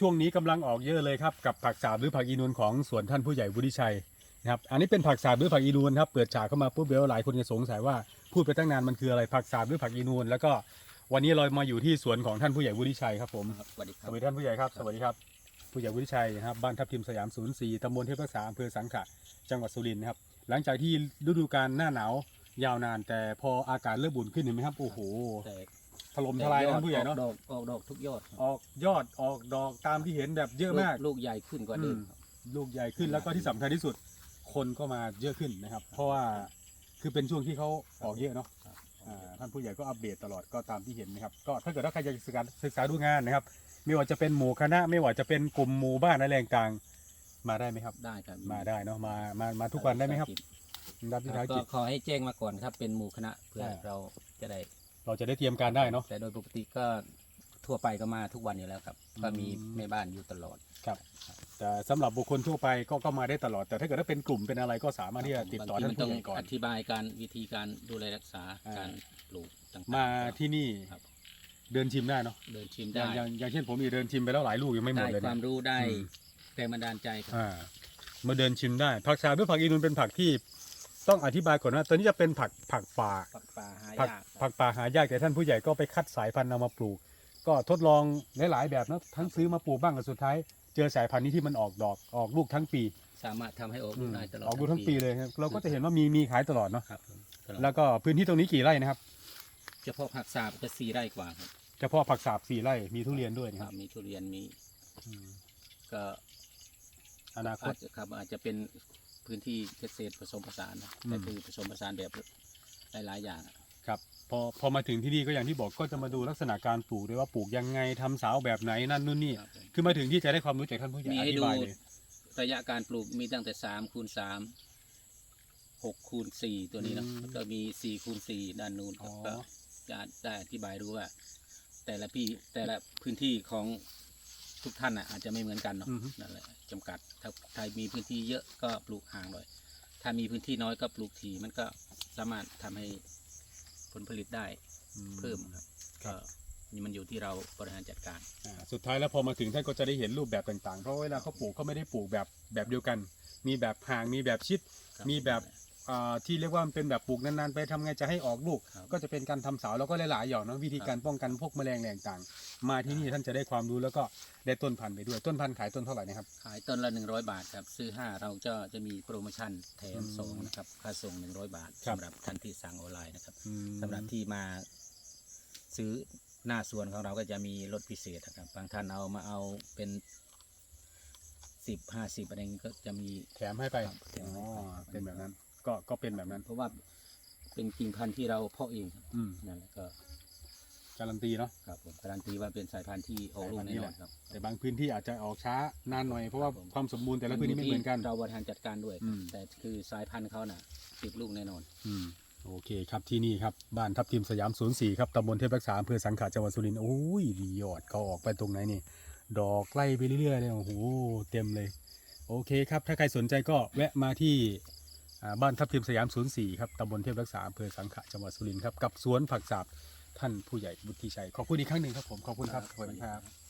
ช่วงนี้กำลังออกเยอะเลยครับกับผักสาบหรือผักอีนูนของสวนท่านผู้ใหญ่วุฒิชัยนะครับอันนี้เป็นผักสาบหรือผักอีนูนครับเปิดฉากเข้ามาปุ๊บเดี๋ยวหลายคนจะสงสัยว่าพูดไปตั้งนานมันคืออะไรผักสาบหรือผักอีนูนแล้วก็วันนี้เรามาอยู่ที่สวนของท่านผู้ใหญ่วุฒิชัยครับผมครับสวัสดีคสรับวัสดีท่านผู้ใหญ่ครับสวัสดีครับผู้ใหญ่วุฒิชัยนะครับบ้านทับทิมสยาม 04ตำบลเทพรักษาอำเภอสังขะจังหวัดสุรินทร์นะครับหลังจากที่ฤดูกาลหน้าหนาวยาวนานแต่พออากาศเริ่มบุ่นขึ้นเห็นไหมครับโอ้โหแต่ถ ล่มทลายนะท่านผู้ใหญ่เนาะออกดอกออกดอกทุกยอดครับออกยอดออกดอกตามที่เห็นแบบเยอะมาก ลูลูกใหญ่ขึ้นกว่าเดิมอืมลูกใหญ่ขึ้นแล้วก็ที่สำคัญที่สุด คนก็มาเยอะขึ้นนะครับ เพราะว่าคือเป็นช่วงที่เขาออกเยอะเนาะครับ อ่าท่านผู้ใหญ่ก็อัปเดตตลอดก็ตามที่เห็นนะครับ ก็ถ้าเกิดว่าใครจะศึกษาศึกษาดูงานนะครับ ไม่ว่าจะเป็นหมู่คณะ ไม่ว่าจะเป็นกลุ่มหมู่บ้านอะไรต่างๆมาได้ไหมครับ ได้ครับมาได้เนาะมามามาทุกวันได้ไหมครับรับวิคสารับหก็กิจ ขอให้แจ้งมาก่อนครับ เป็นหมู่คณะเพื่ออ่าเราจะได้ เราจะได้เตรียมการได้เนาะ แต่โดยปกติก็ทั่วไปก็มาทุกวันอยู่แล้วครับ ก็มีอืมแม่บ้านอยู่ตลอด ครับ แต่สำหรับบุคคลทั่วไปก็ก็มาได้ตลอด แต่ถ้าเกิดว่าเป็นกลุ่มเป็นอะไรก็สามารถที่จะติดต่อบงทีท่านมันต้ผู้องใหญ่ก่อนอธิบายการวิธีการดูแลรักษาอ่า การปลูกต่างๆมาที่นี่ครับเดินชิมได้เนาะ เดินชิมอได้ย่างอย่างอย่างเช่นผมนี่เดินชิมไปแล้วหลายลูกยังไม่หมดได้เลยควาเนี่มยรู้ได้อืม แรงบันดาลใจครับ อ่ามาเดินชิมได้ผักชาด้วยผักอีนูนเป็นผักที่ ต้องอธิบายก่อนว่าตัวนี้จะเป็นผักผักป่าผักป่าหาผักยากผักป่าหายากแต่ท่านผู้ใหญ่ก็ไปคัดสายพันธุ์นำมาปลูก ก็ทดลองหลายๆแบบนะทั้งซื้อมาปลูกบ้างแต่สุดท้าย เจอสายพันธุ์นี้ที่มันออกดอกออกลูกทั้งปีสามารถทำให้ออกอืลูกมได้ตลอดออกลูกทั้งปีเลยครับเราก็จะเห็นว่ามีมีขายตลอดเนาะครับผมตลอดแล้วก็พื้นที่ตรงนี้กี่ไร่นะครับเฉพาะผักสาบจะสี่ไร่กว่าครับเฉพาะผักสาบสี่ไร่มีทุเรียนด้วยนะคครัรับบมีทุเรียนมีอืมก็อนาคอาตจจะครับอาจจะเป็น พื้นที่เกษตรผสมผสานนะอืมแต่คือผสมผสานแบบหลายๆอย่างอะ ครับพอพอมาถึงที่นี่ก็อย่างที่บอกก็จะมาดูลักษณะการปลูกด้วยว่าปลูกยังไงทำสาวแบบไหนนั่นนู่นนี่ครับผมคือมาถึงที่จะได้ความรู้จากท่านผู้ใหญ่มีอให้ธิดูบายเลยระยะการปลูกมีตั้งแต่สามคูณสามหกคูณสี่ตัวนี้นะแล้วก็มีสี่คูณสี่ด้านนู้นครับก็จะได้อธิบายรู้ว่า แต่ละพี่แต่ละพื้นที่ของ ทุกท่านอะอาจจะไม่เหมือนกันเนาะอือฮึ นั่นแหละจำกัดถ้าใครมีพื้นที่เยอะก็ปลูกห่างหน่อย ถ้ามีพื้นที่น้อยก็ปลูกทีมันก็สามารถทำให้ผลผลิตได้เพิ่มครับครัก็บนี่มันอยู่ที่เราบริหารจัดการ อ่าสุดท้ายแล้วพอมาถึงท่านก็จะได้เห็นรูปแบบต่างๆ เพราะเวลาเขาปลูกเขาไม่ได้ปลูกแบบแบบเดียวกัน มีแบบห่างมีแบบชิด ครับมีแบบ อ่าที่เรียกว่ามันเป็นแบบปลูกนานๆไปทำไงจะให้ออกลูก ครับ ก็จะเป็นการทำเสาแล้วก็หลายๆอย่างเนาะวิธีการป้องกันพวกแมลงแรงต่างๆมาที่นี่ท่านจะได้ความรู้แล้วก็ได้ต้นพันธุ์ไปด้วยต้นพันธุ์ขายต้นเท่าไหร่นะครับ ขายต้นละ 100 บาทครับ ซื้อ 5 เราจะจะมีโปรโมชั่นแถมอืมสองนะครับ ค่าส่ง 100 บาทครับ สำหรับท่านที่สั่งออนไลน์นะครับอืมสำหรับที่มาซื้อหน้าสวนของเราก็จะมีลดพิเศษนะครับ บางท่านเอามาเอาเป็น 10 50อะไรอย่างนี้ก็จะมี แถมให้ไปครับแถมอ๋อให้ไปเป็นแบบนั้น ก็ก็เป็นแบบนั้น เพราะว่าเป็นกิ่งพันธุ์ที่เราเพาะเองครับอืมนั่นแหละก็การันตีเนาะครับผมการันตีว่าเป็นสายพันธุ์ที่ออกลูกแน่นอนครับแต่บางพื้นที่อาจจะออกช้านานหน่อยเพราะว่าครับผมความสมบูรณ์แต่ละพื้นที่ไม่เหมือนกันเราบริหารจัดการด้วยอืมแต่คือสายพันธุ์เขาน่ะติดลูกแน่นอน อืมโอเคครับที่นี่ครับบ้านทับทิมสยาม04ครับตำบลเทพรักษาอำเภอสังขะจังหวัดสุรินทร์โอ้ยดียอดเขาออกไปตรงไหนนี่ ดอกไล่ไปเรื่อยๆเลยโอ้โหเต็มเลย โอเคครับ ถ้าใครสนใจก็แวะมาที่อ่า บ้านทับทิมสยาม 04 ครับตำบลเทพรักษาอำเภอสังขะจังหวัดสุรินทร์ครับ กับสวนผักสาบท่านผู้ใหญ่บุตรชัย ขอบคุณอีกครั้งหนึ่งครับผม ขอบคุณครับสวัสดีครับ